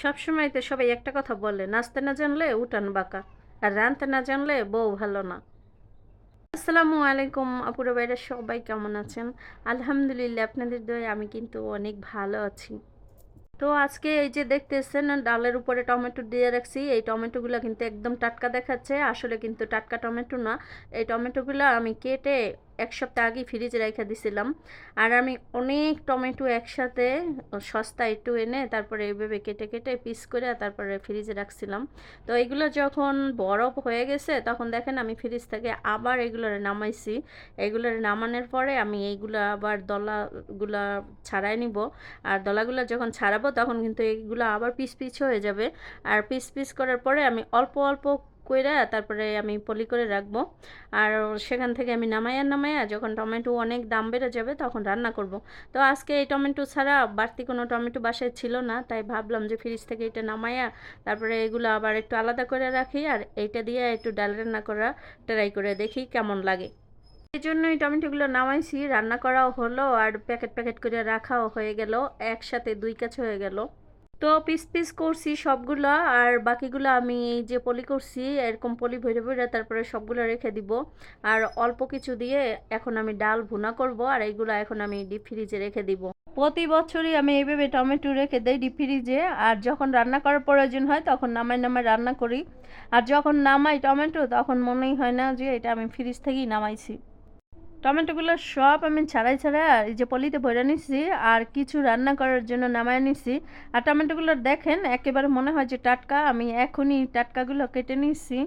সবসময় তো সবাই একটা কথা বলে নাচতে না জানলে উঠান বাঁকা, আর রাঁধতে না জানলে বউ ভালো না। আসসালামু আলাইকুম, আপুরা বাইরে সবাই কেমন আছেন? আলহামদুলিল্লাহ, আপনাদের দয়ে আমি কিন্তু অনেক ভালো আছি। তো আজকে এই যে দেখতেছেন, ডালের উপরে টমেটো দিয়ে রাখছি, এই টমেটোগুলো কিন্তু একদম টাটকা দেখাচ্ছে। আসলে কিন্তু টাটকা টমেটো না, এই টমেটোগুলো আমি কেটে এক সপ্তাহ আগে ফ্রিজে রেখে দিছিলাম। আর আমি অনেক টমেটো একসাথে সস্তা একটু এনে তারপরে এইভাবে কেটে কেটে পিস করে তারপরে ফ্রিজে রাখছিলাম। তো এগুলো যখন বরফ হয়ে গেছে, তখন দেখেন আমি ফ্রিজ থেকে আবার এগুলোর নামাইছি। এগুলোর নামানোর পরে আমি এইগুলো আবার দলাগুলা ছাড়াই নিব। আর দলাগুলো যখন ছাড়াবো, তখন কিন্তু এইগুলো আবার পিস পিস হয়ে যাবে। আর পিস পিস করার পরে আমি অল্প অল্প কইরা তারপরে আমি পলি করে রাখব। আর সেখান থেকে আমি নামাইয়া নামাইয়া যখন টমেটো অনেক দাম বেড়ে যাবে তখন রান্না করব। তো আজকে এই টমেটো ছাড়া বাড়তি কোনো টমেটো বাসায় ছিল না, তাই ভাবলাম যে ফ্রিজ থেকে এটা নামাইয়া তারপরে এগুলো আবার একটু আলাদা করে রাখি আর এইটা দিয়ে একটু ডাল রান্না করা ট্রাই করে দেখি কেমন লাগে। এই জন্যই টমেটোগুলো নামাইছি, রান্না করাও হলো আর প্যাকেট প্যাকেট করে রাখাও হয়ে গেল, একসাথে দুই কাছ হয়ে গেল। তো পিস পিস করছি সবগুলো, আর বাকিগুলো আমি যে পলি করছি, এরকম পলি ভরে ভরে তারপরে সবগুলো রেখে দিব। আর অল্প কিছু দিয়ে এখন আমি ডাল ভুনা করব, আর এইগুলো এখন আমি ডিপ ফ্রিজে রেখে দিব। প্রতি বছরই আমি এইভাবে টমেটো রেখে দিই ডিপ ফ্রিজে আর যখন রান্না করার প্রয়োজন হয় তখন নামাই নামাই রান্না করি। আর যখন নামাই টমেটো তখন মনেই হয় না যে এটা আমি ফ্রিজ থেকেই নামাইছি। টমেটোগুলো সব আমি ছাড়াই ছাড়াই এই যে পলিতে ভরে নিছি, আর কিছু রান্না করার জন্য নামায় নিছি। আর টমেটোগুলো দেখেন, একেবারে মনে হয় যে টাটকা, আমি এখনই টাটকাগুলো কেটে নিছি।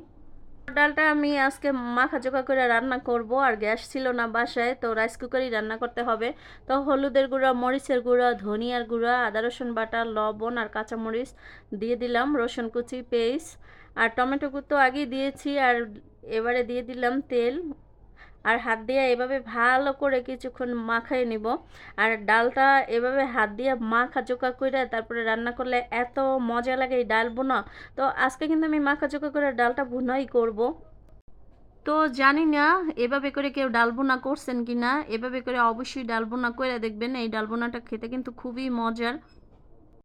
ডালটা আমি আজকে মাখা চোখা করে রান্না করব, আর গ্যাস ছিল না বাসায়, তো রাইস কুকারই রান্না করতে হবে। তো হলুদের গুঁড়া, মরিচের গুঁড়া, ধনিয়ার গুঁড়া, আদা, রসুন বাটা, লবণ আর কাঁচামরিচ দিয়ে দিলাম, রসুন কুচি, পেস্ট। আর টমেটো তো আগেই দিয়েছি, আর এবারে দিয়ে দিলাম তেল। আর হাত দিয়ে এভাবে ভালো করে কিছুক্ষণ মাখাই নিব। আর ডালটা এভাবে হাত দিয়ে মাখা চোকা করে তারপরে রান্না করলে এত মজা লাগে এই ডাল বোনা। তো আজকে কিন্তু আমি মাখা চোকা করে ডালটা ভুনাই করব। তো জানি না এভাবে করে কেউ ডাল বোনা করছেন কি না এভাবে করে অবশ্যই ডাল বোনা করে দেখবেন, এই ডাল বোনাটা খেতে কিন্তু খুবই মজার।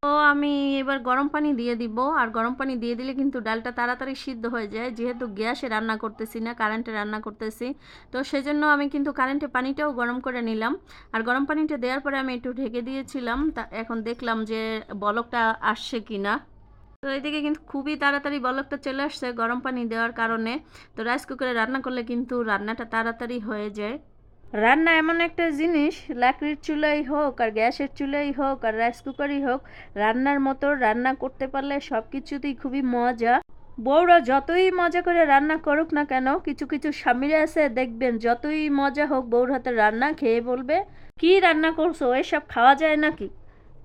তো আমি এবার গরম পানি দিয়ে দিব। আর গরম পানি দিয়ে দিলে কিন্তু ডালটা তাড়াতাড়ি সিদ্ধ হয়ে যায়। যেহেতু গ্যাসে রান্না করতেছি না, কারেন্টে রান্না করতেছি। তো সেজন্য আমি কিন্তু কারেন্টে পানিটাও গরম করে নিলাম। আর গরম পানিটা দেওয়ার পরে আমি একটু ঢেকে দিয়েছিলাম। তা এখন দেখলাম যে বলকটা আসছে কি না তো এদিকে কিন্তু খুবই তাড়াতাড়ি বলকটা চলে আসছে গরম পানি দেওয়ার কারণে। তো রাইস কুকারে রান্না করলে কিন্তু রান্নাটা তাড়াতাড়ি হয়ে যায়। রান্না এমন একটা জিনিস, লাকড়ির চুলাই হোক আর গ্যাসের চুলাই হোক আর রাইস কুকারই হোক, রান্নার মতো রান্না করতে পারলে সব কিছুতেই খুবই মজা। বউরা যতই মজা করে রান্না করুক না কেন, কিছু কিছু স্বামীরা আছে, দেখবেন যতই মজা হোক বউর হাতে রান্না খেয়ে বলবে, কি রান্না করছ? এসব খাওয়া যায় নাকি?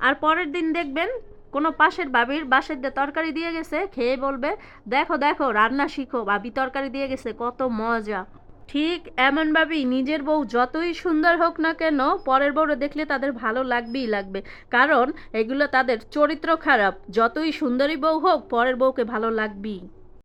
আর পরের দিন দেখবেন কোনো পাশের বাবির বাসের তরকারি দিয়ে গেছে, খেয়ে বলবে, দেখো দেখো, রান্না শিখো, বাবি তরকারি দিয়ে গেছে, কত মজা। ঠিক এমনভাবেই নিজের বউ যতই সুন্দর হোক না কেন পরের বউরে দেখলে তাদের ভালো লাগবেই লাগবে। কারণ এগুলো তাদের চরিত্র খারাপ। যতই সুন্দরী বউ হোক পরের বউকে ভালো লাগবেই।